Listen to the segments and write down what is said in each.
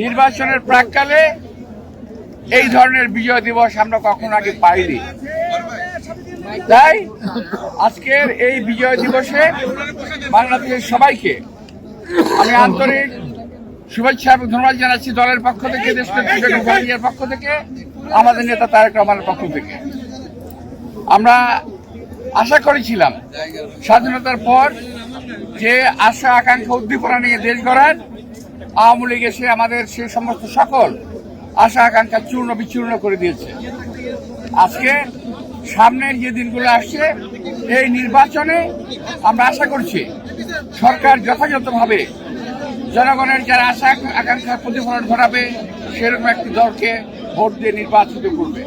নির্বাচনের প্রাককালে এই ধরনের বিজয় দিবস আমরা কখনো আগে পাইনি। তাই আজকের এই বিজয় দিবসে বাংলাদেশের সবাইকে আমি আন্তরিক শুভেচ্ছা এবং ধন্যবাদ জানাচ্ছি দলের পক্ষ থেকে দেশ নেত্রীর পক্ষ থেকে, আমাদের নেতা তারেক রহমানের পক্ষ থেকে। আমরা আশা করেছিলাম স্বাধীনতার পর যে আশা আকাঙ্ক্ষা উদ্দীপনা নিয়ে দেশ গড়ার আওয়ামী লীগ এসে আমাদের সে সমস্ত সকল আশা আকাঙ্ক্ষা চূর্ণ বিচূর্ণ করে দিয়েছে। আজকে সামনের যে দিনগুলো আসছে, এই নির্বাচনে আমরা আশা করছি সরকার যথাযথভাবে জনগণের যারা আশা আকাঙ্ক্ষা প্রতিফলন ঘটাবে, সেরকম একটি দলকে ভোট দিয়ে নির্বাচিত করবে।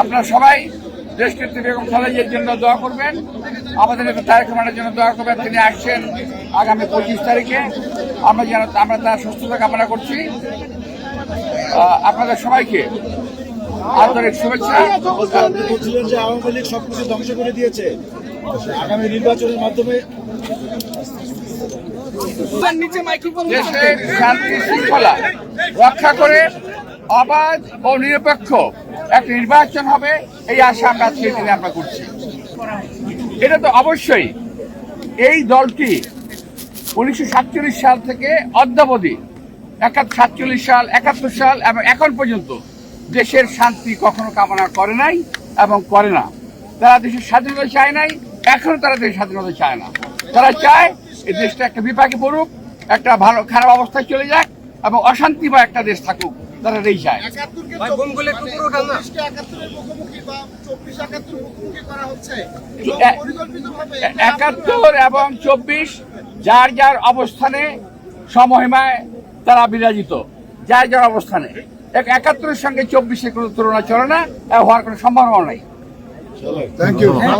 আপনারা সবাই দেশ নেত্রী বেগম খালেদের জন্য দোয়া করবেন। আমাদের তারেক রহমানের জন্য দোয়া করবেন। তিনি আসছেন আগামী পঁচিশ তারিখে। আমরা যেন আমরা তার সুস্থতা কামনা করছি। আপনাদের সবাইকে আন্তরিক শুভেচ্ছা। বলছিলেন যে আওয়ামী লীগ সবকিছু ধ্বংস করে দিয়েছে। আগামী নির্বাচনের মাধ্যমে দেশের শান্তি শৃঙ্খলা রক্ষা করে অবাধ ও নিরপেক্ষ একটা নির্বাচন হবে, এই আশা আমরা আজকে দিনে আমরা করছি। এটা তো অবশ্যই। এই দলটি উনিশশো সাতচল্লিশ সাল থেকে অদ্যাবধি একাত্তর সাতচল্লিশ সাল, একাত্তর সাল এবং এখন পর্যন্ত দেশের শান্তি কখনো কামনা করে নাই এবং করে না। তারা দেশের স্বাধীনতা চায় নাই, এখনও তারা দেশের স্বাধীনতা চায় না। তারা চায় এই দেশটা একটা বিপাকে পড়ুক, একটা ভালো খারাপ অবস্থায় চলে যাক এবং অশান্তি বা একটা দেশ থাকুক তারা এই চায় বা চব্বিশ একাত্তর মুখোমুখি করা হচ্ছে এবং চব্বিশ যার যার অবস্থানে সমহিমায় তারা বিরাজিত যার যার অবস্থানে। এক একাত্তরের সঙ্গে চব্বিশের কোনো তুলনা চলে না হওয়ার কোনো সম্ভাবনা নাই। Thank you